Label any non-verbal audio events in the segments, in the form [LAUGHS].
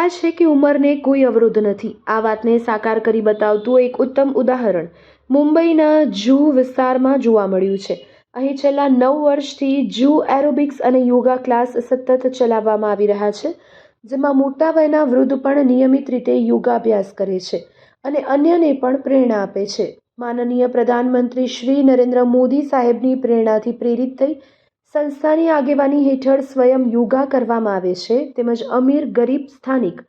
કહેવાય છે કે ઉંમરને કોઈ અવરોધ નથી. આ વાતને સાકાર કરી બતાવતું એક ઉત્તમ ઉદાહરણ મુંબઈના જૂ વિસ્તારમાં જોવા મળ્યું છે. અહીં છેલ્લા નવ વર્ષથી જૂ એરોબિક્સ અને યોગા ક્લાસ સતત ચલાવવામાં આવી રહ્યા છે, જેમાં મોટા વયના વૃદ્ધ પણ નિયમિત રીતે યોગાભ્યાસ કરે છે અને અન્યને પણ પ્રેરણા આપે છે. માનનીય પ્રધાનમંત્રી શ્રી નરેન્દ્ર મોદી સાહેબની પ્રેરણાથી પ્રેરિત થઈ સંસ્થાની આગેવાની હેઠળ સ્વયં યોગા કરવામાં આવે છે, તેમજ અમીર ગરીબ સ્થાનિક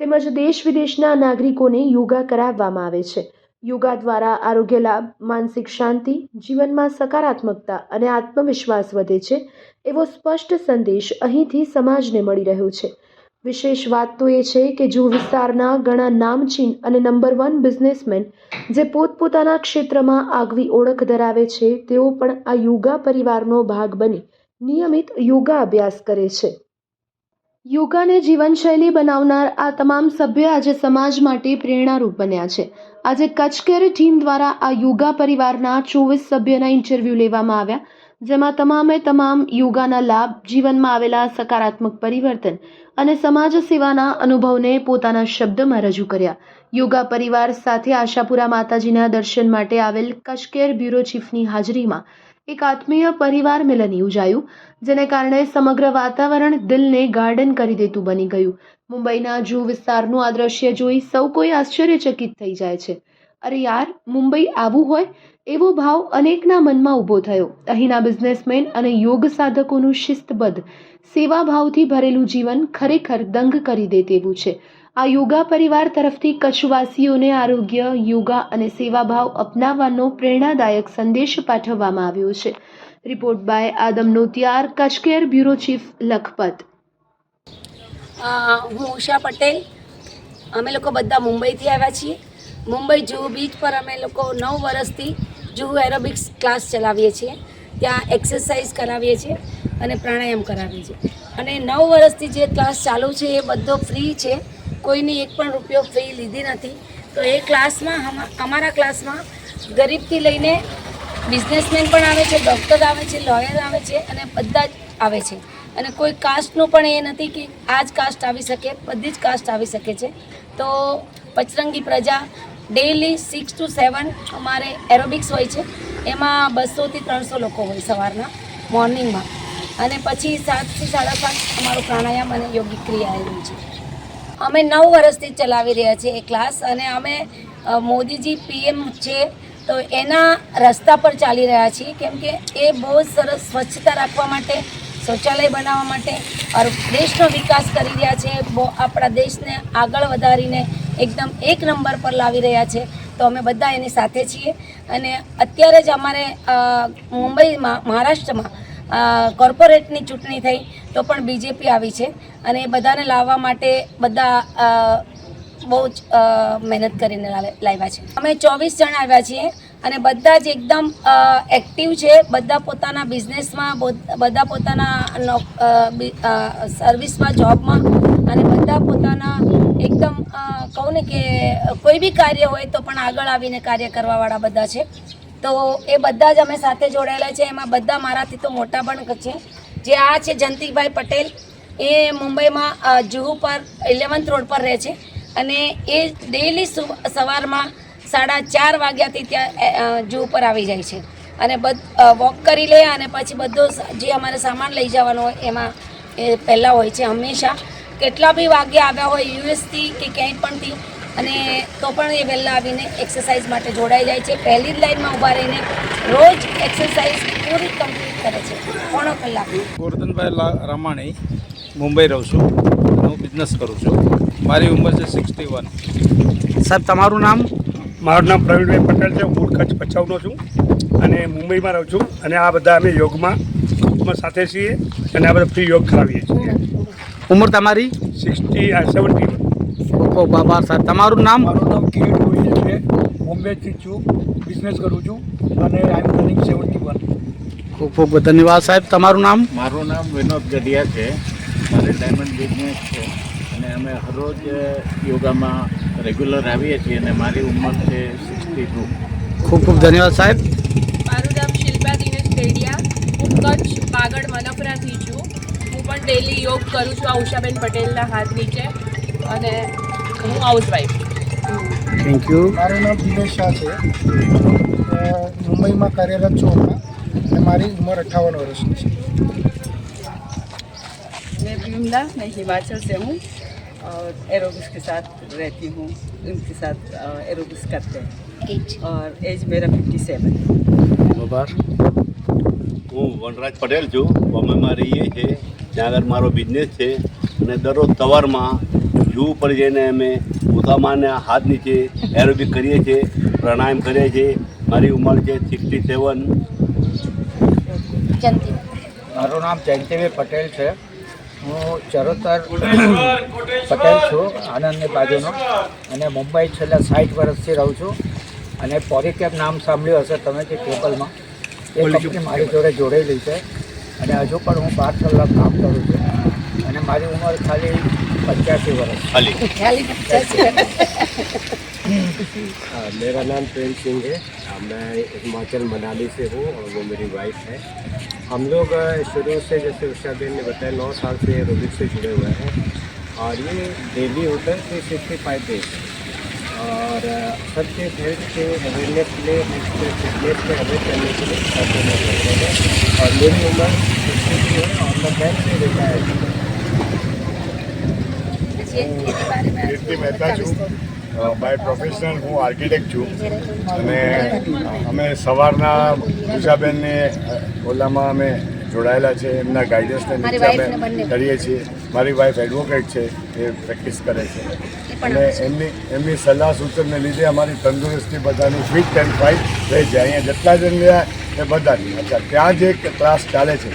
તેમજ દેશ વિદેશના નાગરિકોને યોગા કરાવવામાં આવે છે. યોગા દ્વારા આરોગ્ય લાભ, માનસિક શાંતિ, જીવનમાં સકારાત્મકતા અને આત્મવિશ્વાસ વધે છે, એવો સ્પષ્ટ સંદેશ અહીંથી સમાજને મળી રહ્યો છે. વિશેષ વાત તો એ છે કે જૂ વિસ્તારના ઘણા નામચીન અને નંબર વન બિઝનેસમેન જે પોતપોતાના ક્ષેત્રમાં આગવી ઓળખ ધરાવે છે, તેઓ પણ આ યોગા પરિવારનો ભાગ બની. નિયમિત યોગા અભ્યાસ કરે છે. યોગાને જીવનશૈલી બનાવનાર આ તમામ સભ્ય આજે સમાજ માટે પ્રેરણારૂપ બન્યા છે. આજે કચ્છ કેર ટીમ દ્વારા આ યોગા પરિવારના ચોવીસ સભ્યના ઇન્ટરવ્યૂ લેવામાં આવ્યા, જેમાં તમામે તમામ યોગાના લાભ, જીવનમાં આવેલા સકારાત્મક પરિવર્તન અને સમાજ સેવાના અનુભવને પોતાના શબ્દમાં રજૂ કર્યા. યોગા પરિવાર સાથે આશાપુરા માતાજીના દર્શન માટે આવેલ કચકેર બ્યુરો ચીફની હાજરીમાં એક આત્મીય પરિવાર મિલન યોજાયું, જેને કારણે સમગ્ર વાતાવરણ દિલને ગાર્ડન કરી દેતું બની ગયું. મુંબઈના જૂ વિસ્તારનું આ દ્રશ્ય જોઈ સૌ કોઈ આશ્ચર્યચકિત થઈ જાય છે. અરે યાર, મુંબઈ આવું હોય? એવો ભાવ અનેકના મનમાં ઊભો થયો. અહીંના બિઝનેસમેન અને યોગ સાધકોનું શિસ્તબદ્ધ, સેવાભાવથી ભરેલું જીવન ખરેખર દંગ કરી દે તેવું છે. આ યોગા પરિવાર તરફથી કચ્છવાસીઓને આરોગ્ય, યોગા અને સેવાભાવ અપનાવવાનો પ્રેરણાદાયક સંદેશ પાઠવવામાં આવ્યો છે. રિપોર્ટ બાય આદમ નોતિયાર કચકેર બ્યુરો ચીફ લખપત. હું ઉષા પટેલ. અમે લોકો બધા મુંબઈથી આવ્યા છીએ. મુંબઈ જુહુ બીચ પર અમે લોકો નવ વર્ષથી જુહુ એરોબિક્સ ક્લાસ ચલાવીએ છીએ. ત્યાં એક્સરસાઇઝ કરાવીએ છીએ અને પ્રાણાયામ કરાવીએ છીએ. અને નવ વર્ષથી જે ક્લાસ ચાલુ છે એ બધો ફ્રી છે. કોઈની એક પણ રૂપિયો ફી લીધી નથી. તો એ ક્લાસમાં અમારા ક્લાસમાં ગરીબથી લઈને બિઝનેસમેન પણ આવે છે ડૉક્ટર આવે છે લોયર આવે છે અને બધા જ આવે છે. અને કોઈ કાસ્ટનું પણ એ નથી કે આ જ કાસ્ટ આવી શકે, બધી જ કાસ્ટ આવી શકે છે. તો પચરંગી પ્રજા ડેઈલી સિક્સ ટુ સેવન અમારે એરોબિક્સ હોય છે. એમાં બસોથી ત્રણસો લોકો હોય સવારના મોર્નિંગમાં અને પછી સાતથી સાડા સાત અમારું પ્રાણાયામ અને યોગિક ક્રિયા આવેલું છે. અમે નવ વર્ષથી ચલાવી રહ્યા છીએ એ ક્લાસ અને અમે મોદીજી પીએમ છે તો એના રસ્તા પર ચાલી રહ્યા છીએ કેમ કે એ બહુ સરસ સ્વચ્છતા રાખવા માટે, શૌચાલય બનાવવા માટે દેશનો વિકાસ કરી રહ્યા છે. આપણા દેશને આગળ વધારીને એકદમ એક નંબર પર લાવી રહ્યા છે. તો અમે બધા એની સાથે છીએ અને અત્યારે જ અમારે મુંબઈમાં, મહારાષ્ટ્રમાં કોર્પોરેટની ચૂંટણી થઈ તો પણ બીજેપી આવી છે. અને એ બધાને લાવવા માટે બધા બહુ જ મહેનત કરીને લાવે- લાવ્યા છે. અમે ચોવીસ જણ આવ્યા છીએ અને બધા જ એકદમ એક્ટિવ છે. બધા પોતાના બિઝનેસમાં બધા પોતાના સર્વિસમાં જોબમાં અને બધા પોતાના એકદમ કહું ને કે, કોઈ બી કાર્ય હોય તો પણ આગળ આવીને કાર્ય કરવાવાળા બધા છે. તો એ બધા જ અમે સાથે જોડાયેલા છે. એમાં બધા મારાથી તો મોટા પણ છે. જે આ છે જંતિકભાઈ પટેલ. એ મુંબઈમાં જુહુ પર, ઇલેવન્થ રોડ પર રહે છે. અને એ ડેઈલી સવારમાં સાડા ચાર વાગ્યાથી ત્યાં જુહુ પર આવી જાય છે. અને બધ વોક કરી લે અને પછી બધો જે અમારે સામાન લઈ જવાનો હોય, એમાં એ પહેલાં હોય છે હંમેશા. કેટલા બી વાગ્યા આવ્યા હોય યુએસથી કે ક્યાંય પણથી અને તો પણ એ વહેલા આવીને એક્સરસાઇઝ માટે જોડાઈ જાય છે. પહેલી જ લાઈનમાં ઊભા રહીને રોજ એક્સરસાઇઝ પૂરી કમ્પ્લીટ કરે છે. પોણો કલાક. ગોરધનભાઈ રામાણી મુંબઈ રહું છું. હું બિઝનેસ કરું છું. મારી ઉંમર છે સિક્સટી વન સાહેબ તમારું નામ? મારું નામ પ્રવીણભાઈ પટેલ છે. હું કચ્છ ભચાઉનો છું અને મુંબઈમાં રહું છું અને આ બધા અમે યોગમાં સાથે છીએ અને આ બધા ફ્રી યોગ કરાવીએ છીએ. ઉંમર તમારી? સિક્સટી સેવન્ટી ખૂબ બાબા સાહેબ તમારું નામ? મારું નામ કિરીટ ગોહિલ છે. બોમ્બેથી છું બિઝનેસ કરું છું અને I am running seventy one ખૂબ ખૂબ ધન્યવાદ સાહેબ. તમારું નામ? મારું નામ વિનોદ ગઢિયા છે. મારે ડાયમંડ બિઝનેસ છે અને અમે હરરોજ યોગામાં રેગ્યુલર આવીએ છીએ અને મારી ઉંમર છે સિક્સટી ટુ ખૂબ ખૂબ ધન્યવાદ સાહેબ. મારું નામ શિલ્પા દિનેશ ડેડિયા હું કચ્છ પાગળ મનપરાથી છું. હું પણ ડેલી યોગ કરું છું આ ઉષાબેન પટેલના હાથ નીચે. અને હું હાઉસવાઈફ થેન્ક યુ મારું નામ દિનેશ શાહ છે અ, મુંબઈમાં કાર્યરત છું હમણાં અને મારી ઉંમર અઠ્ઠાવન વર્ષની છે मैं विमला मैं हिमाचल से हूँ और एरोबिक्स के साथ रहती हूँ उनके साथ अ, एरोबिक्स करते हैं એજ और एज मेरा फिफ्टी सेवन બાબર હું વનરાજ પટેલ છું બોમ્બેમાં રહીએ છીએ ત્યાં આગળ મારો બિઝનેસ છે અને દરરોજ સવારમાં ઝૂ ઉપર જઈને અમે ઉતામાને હાથ નીચે એરોબિક કરીએ છીએ પ્રાણાયામ કરીએ છીએ મારી ઉંમર છે સિક્સટી સેવન મારું નામ જયંતિભાઈ પટેલ છે. હું ચરોતર પટેલ છું આનંદની બાજુનો. અને મુંબઈ છેલ્લા સાઠ વર્ષથી રહું છું. અને પોરીકેપ નામ સાંભળ્યું હશે તમે જે કેબલમાં. એ કંપની મારી જોડે જોડેલી છે. અને હજુ પણ હું બાર કલાક કામ કરું છું. અને મારી ઉંમર ખાલી पचासी वर्ष खाली। [LAUGHS] हाँ, मेरा नाम प्रेम सिंह है। हाँ, मैं हिमाचल मनाली से हूँ और वो मेरी वाइफ है। हम लोग शुरू से जैसे उषा बेन ने बताया नौ साल से रोहित से जुड़े हुए हैं। और ये डेली होटल से थ्री सिक्सटी फाइव डेज़ और सबके हेल्थ के अवेयरनेस के लिए फिटनेस के अवेयर करने के लिए और मेरी उम्र सिक्सटी है और मैं बैंक से रिटायर्ड हूँ। કીર્તિ મહેતા છું. બાય પ્રોફેશનલ હું આર્કિટેક્ટ છું. અને અમે સવારના પૂજાબેનને ઓલામાં અમે જોડાયેલા છે. એમના ગાઈડન્સને નીચે કરીએ છીએ. મારી વાઈફ એડવોકેટ છે એ પ્રેક્ટિસ કરે છે. અને એમની એમની સલાહ સૂચનને લીધે અમારી તંદુરસ્તી બધાની ફિટ એન્ડ ફાઇટ રહે છે. અહીંયા જેટલા જણ રહ્યા એ બધાની અચ્છા ત્યાં જે ક્લાસ ચાલે છે.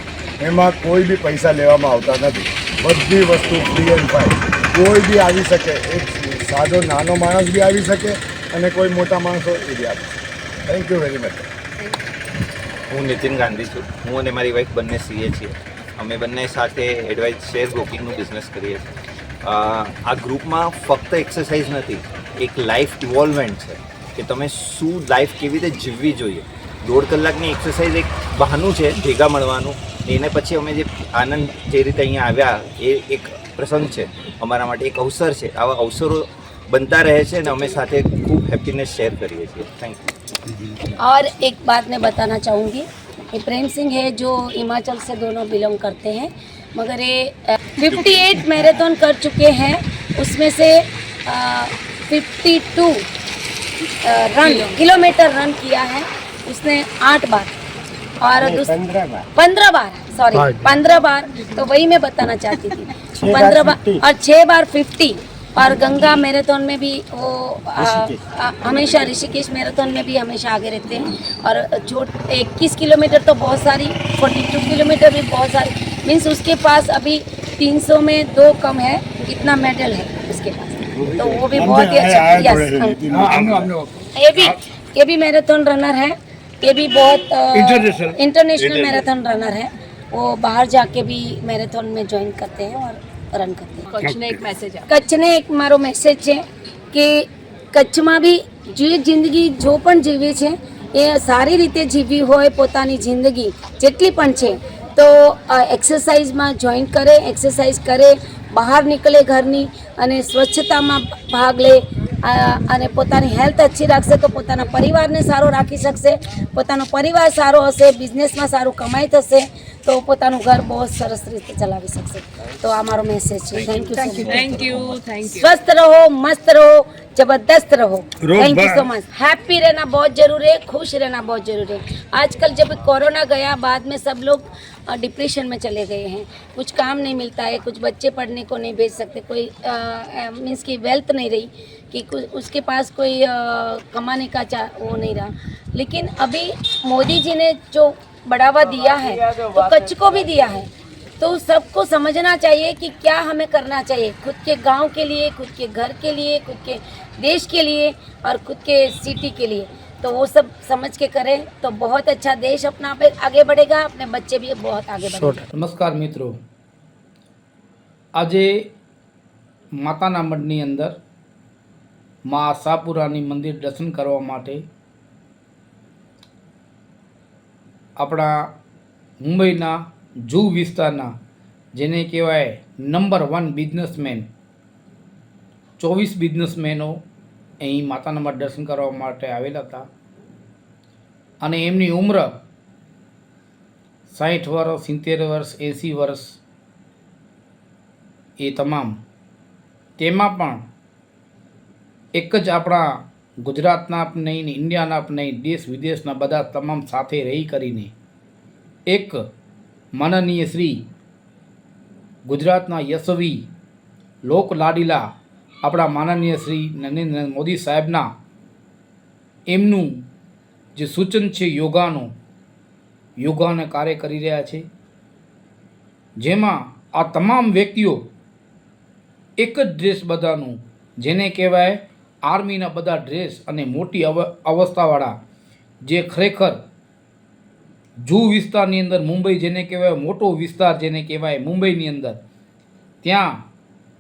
એમાં કોઈ બી પૈસા લેવામાં આવતા નથી. બધી વસ્તુ ફ્રી એન્ડ ફાઇન કોઈ બી આવી શકે, એક સાદો નાનો માણસ બી આવી શકે અને કોઈ મોટા માણસો એ બી આવી શકે. થેન્ક યુ વેરી મચ હું નીતિન ગાંધી છું. હું અને મારી વાઈફ બંને સીએ છીએ. અમે બંને સાથે એડવાઇસ શેર બ્રોકિંગનું બિઝનેસ કરીએ છીએ. આ ગ્રુપમાં ફક્ત એક્સરસાઇઝ નથી, એક લાઈફ ઇવોલ્વમેન્ટ છે કે તમે શું લાઈફ કેવી રીતે જીવવી જોઈએ. દોઢ કલાકની એક્સરસાઇઝ એક બહાનું છે, ભેગા મળવાનું. એને પછી અમે જે આનંદ જે રીતે અહીંયા આવ્યા, એ એક પ્રસંગ છે અમારા માટે એક અવસર છે આવા અવસરો બનતા રહે છે અને અમે સાથે ખૂબ હેપીનેસ શેર કરીએ છીએ થેન્ક યુ और एक बात मैं बताना चाहूँगी कि प्रेम सिंह है जो हिमाचल से दोनों बिलोंग करते हैं मगर ये फिफ्टी एट मैराथन कर चुके हैं उसमें से fifty two run kilometre run किया है उसने आठ बार और पंद्रह बार पंद्रह बार सॉरी पंद्रह बार तो वही मैं बताना चाहती थी। [LAUGHS] पंद्रह बार और छः बार फिफ्टी और गंगा मैराथन में भी वो आ, आ, हमेशा ऋषिकेश मैराथन में भी हमेशा आगे रहते हैं। और छोट इक्कीस किलोमीटर तो बहुत सारी फोर्टी टू किलोमीटर भी बहुत सारी। मीन्स उसके पास अभी तीन सौ में दो कम है इतना मेडल है उसके पास। तो वो भी बहुत ही अच्छा yes, हाँ। ये भी ये भी मैराथन रनर है। ये भी बहुत इंटरनेशनल इंटरनेशनल मैराथन रनर है। वो बाहर जाके भी मैराथन में ज्वाइन करते हैं और રન કરતે કચ્છને એક મેસેજ કચ્છને એક મારો મેસેજ છે કે કચ્છમાં બી જે જિંદગી જો પણ જીવી છે એ સારી રીતે જીવી હોય પોતાની જિંદગી જેટલી પણ છે તો એક્સરસાઇઝમાં જોઈન કરે એક્સરસાઇઝ કરે બહાર નીકળે ઘરની અને સ્વચ્છતામાં ભાગ લે અને પોતાની હેલ્થ अच्छી રાખશે તો પોતાના પરિવારને સારો રાખી શકશે પોતાનો પરિવાર સારો હશે બિઝનેસમાં સારું કમાઈ થશે તો પોતાનું ઘર બહુ સરસ રીતે ચલાવી શકશે તો આ મારો મેસેજ છે thank you thank you thank you thank you स्वस्थ रहो मस्त रहो जबरदस्त रहो thank you so much happy रहना बहुत जरूरी है खुश रहना बहुत जरूरी है आजकल जब कोरोना गया बाद में सब लोग डिप्रेशन में चले गए हैं कुछ काम नहीं मिलता है कुछ बच्चे पढ़ने को नहीं भेज सकते कोई मीन्स की वेल्थ नहीं रही कि कुछ उसके पास कोई अ, कमाने का चा वो नहीं रहा लेकिन अभी मोदी जी ने जो बढ़ावा दिया है तो कच्छ को भी दिया है तो सबको समझना चाहिए कि क्या हमें करना चाहिए खुद के गांव के लिए खुद के घर के लिए खुद के देश के लिए और खुद के सिटी के लिए तो वो सब समझ के करें तो बहुत अच्छा देश अपना पे आगे बढ़ेगा अपने बच्चे भी बहुत आगे बढ़ेंगे નમસ્કાર મિત્રો આજે માતાના મઢની અંદર મા આશાપુરાની મંદિર દર્શન કરવા માટે આપણા મુંબઈના જૂ વિસ્તારના જેને કહેવાય નંબર વન બિઝનેસમેન ચોવીસ બિઝનેસમેનો અહીં માતાના દર્શન કરવા માટે આવેલા હતા. અને એમની ઉંમર સાઠ વર્ષ, સિત્તેર વર્ષ, એંસી વર્ષ એ તમામ. તેમાં પણ એક જ આપણા ગુજરાતના નહીં ઇન્ડિયાના નહીં, દેશ વિદેશના બધા તમામ સાથે રહી કરીને એક માનનીય શ્રી ગુજરાતના યશવી લોક લાડીલા આપણા માનનીય શ્રી નરેન્દ્ર મોદી સાહેબના એમનું જે સૂચન છે યોગાનું, યોગાને કાર્ય કરી રહ્યા છે. જેમાં આ તમામ વ્યક્તિઓ એક જ ડ્રેસ બધાનું જેને કહેવાય આર્મીના બધા ડ્રેસ અને મોટી અવ, અવસ્થાવાળા જે ખરેખર જૂ વિસ્તારની અંદર મુંબઈ જેને કહેવાય, મોટો વિસ્તાર જેને કહેવાય મુંબઈની અંદર, ત્યાં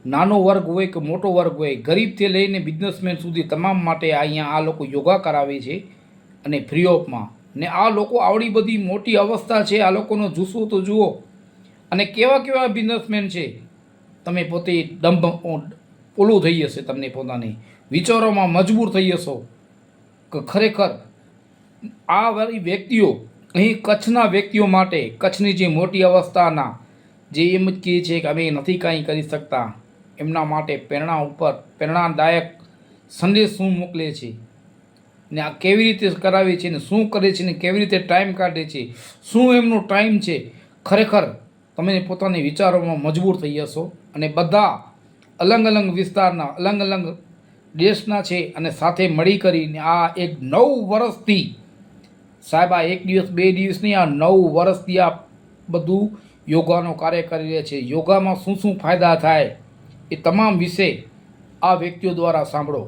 નાનો વર્ગ હોય કે મોટો વર્ગ હોય, ગરીબથી લઈને બિઝનેસમેન સુધી તમામ માટે અહીંયા આ લોકો યોગા કરાવે છે અને ફ્રી ઓફમાં ને આ લોકો આવડી બધી મોટી અવસ્થા છે, આ લોકોનો જુસ્સો તો જુઓ. અને કેવા કેવા બિઝનેસમેન છે? તમે પોતે દંભ ઓલું થઈ જશે તમને પોતાને. વિચારોમાં મજબૂર થઈ હશો કે ખરેખર આ વાળી વ્યક્તિઓ, અહીં કચ્છના વ્યક્તિઓ માટે કચ્છની જે મોટી અવસ્થાના, જે એમ જ કહે છે કે અમે નથી કાંઈ કરી શકતા, એમના માટે પ્રેરણા ઉપર પ્રેરણાદાયક સંદેશ શું મોકલે છે? ને આ કેવી રીતે કરાવે છે ને શું કરે છે ને કેવી રીતે ટાઈમ કાઢે છે? શું એમનો ટાઈમ છે? ખરેખર તમે પોતાની વિચારોમાં મજબૂર થઈ જશો અને બધા અલગ અલગ વિસ્તારના અલગ અલગ દેશના છે અને સાથે મળી કરીને આ એક નવ વર્ષથી સાહેબ, આ એક દિવસ, બે દિવસની આ નવ વર્ષથી આ બધું યોગાનો કાર્ય કરી રહ્યા છે. યોગામાં શું શું ફાયદા થાય એ તમામ વિશે આ વ્યક્તિઓ દ્વારા સાંભળો.